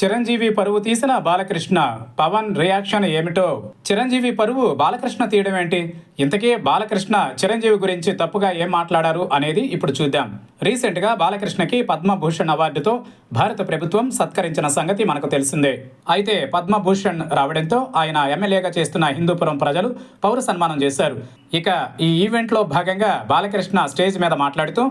చిరంజీవి పరువు తీసిన బాలకృష్ణ పవన్ రియాక్షన్ ఏమిటో? చిరంజీవి పరువు బాలకృష్ణ తీయడం ఏంటి? ఇంతకీ బాలకృష్ణ చిరంజీవి గురించి తప్పుగా ఏం మాట్లాడారు అనేది ఇప్పుడు చూద్దాం. రీసెంట్గా బాలకృష్ణకి పద్మభూషణ్ అవార్డుతో భారత ప్రభుత్వం సత్కరించిన సంగతి మనకు తెలిసిందే. అయితే పద్మభూషణ్ రావడంతో ఆయన ఎమ్మెల్యేగా చేస్తున్న హిందూపురం ప్రజలు పౌర సన్మానం చేశారు. ఇక ఈ ఈవెంట్లో భాగంగా బాలకృష్ణ స్టేజ్ మీద మాట్లాడుతూ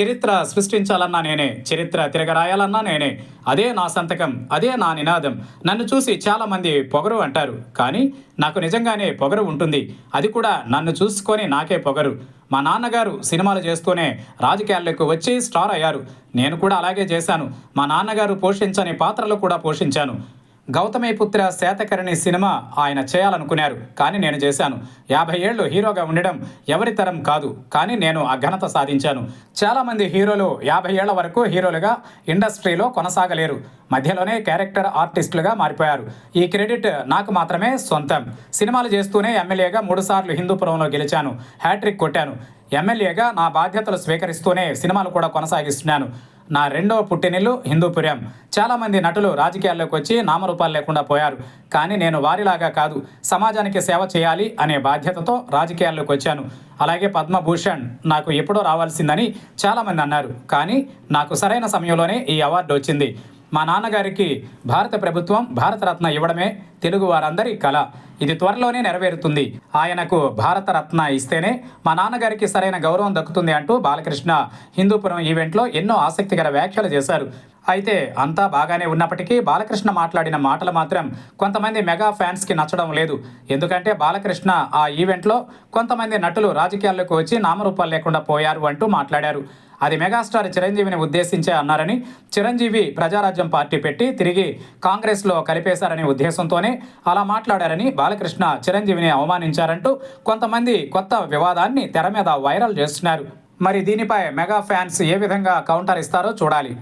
చరిత్ర సృష్టించాలన్నా నేనే చరిత్ర తిరగరాయాలన్నా నేనే. అదే నా సంతకం అదే నా నినాదం. నన్ను చూసి చాలామంది పొగరు అంటారు కానీ నాకు నిజంగానే పొగరు ఉంటుంది. అది కూడా నన్ను చూసుకొని నాకే పొగరు. మా నాన్నగారు సినిమాలు చేస్తూనే రాజకీయాల్లోకి వచ్చి స్టార్ అయ్యారు. నేను కూడా అలాగే చేశాను. మా నాన్నగారు పోషించని పాత్రలు కూడా పోషించాను. గౌతమిపుత్ర శేతకరణి సినిమా ఆయన చేయాలనుకున్నారు. కానీ నేను చేశాను. యాభై ఏళ్ళు హీరోగా ఉండడం ఎవరి తరం కాదు. కానీ నేను ఆ ఘనత సాధించాను. చాలామంది హీరోలు యాభై ఏళ్ళ వరకు హీరోలుగా ఇండస్ట్రీలో కొనసాగలేరు. మధ్యలోనే క్యారెక్టర్ ఆర్టిస్టులుగా మారిపోయారు. ఈ క్రెడిట్ నాకు మాత్రమే సొంతం. సినిమాలు చేస్తూనే ఎమ్మెల్యేగా మూడుసార్లు హిందూపురంలో గెలిచాను. హ్యాట్రిక్ కొట్టాను. ఎమ్మెల్యేగా నా బాధ్యతలు స్వీకరిస్తూనే సినిమాలు కూడా కొనసాగిస్తున్నాను. నా రెండవ పుట్టినిల్లు హిందూపురం. చాలామంది నటులు రాజకీయాల్లోకి వచ్చి నామరూపాలు లేకుండా పోయారు. కానీ నేను వారిలాగా కాదు. సమాజానికి సేవ చేయాలి అనే బాధ్యతతో రాజకీయాల్లోకి వచ్చాను. అలాగే పద్మభూషణ్ నాకు ఎప్పుడో రావాల్సిందని చాలామంది అన్నారు. కానీ నాకు సరైన సమయంలోనే ఈ అవార్డు వచ్చింది. మా నాన్నగారికి భారత ప్రభుత్వం భారతరత్న ఇవ్వడమే తెలుగు వారందరి కళ ఇది త్వరలోనే నెరవేరుతుంది. ఆయనకు భారతరత్న ఇస్తేనే మా నాన్నగారికి సరైన గౌరవం దక్కుతుంది అంటూ బాలకృష్ణ హిందూపురం ఈవెంట్లో ఎన్నో ఆసక్తికర వ్యాఖ్యలు చేశారు. అయితే అంతా బాగానే ఉన్నప్పటికీ బాలకృష్ణ మాట్లాడిన మాటలు మాత్రం కొంతమంది మెగా ఫ్యాన్స్కి నచ్చడం లేదు. ఎందుకంటే బాలకృష్ణ ఆ ఈవెంట్లో కొంతమంది నటులు రాజకీయాల్లోకి వచ్చి నామరూపాలు లేకుండా పోయారు అంటూ మాట్లాడారు. అది మెగాస్టార్ చిరంజీవిని ఉద్దేశించే అన్నారని చిరంజీవి ప్రజారాజ్యం పార్టీ పెట్టి తిరిగి కాంగ్రెస్లో కలిపేశారనే ఉద్దేశంతోనే అలా మాట్లాడారని బాలకృష్ణ చిరంజీవిని అవమానించారంటూ కొంతమంది కొత్త వివాదాన్ని తెర మీద వైరల్ చేస్తున్నారు. మరి దీనిపై మెగా ఫ్యాన్స్ ఏ విధంగా కౌంటర్ ఇస్తారో చూడాలి.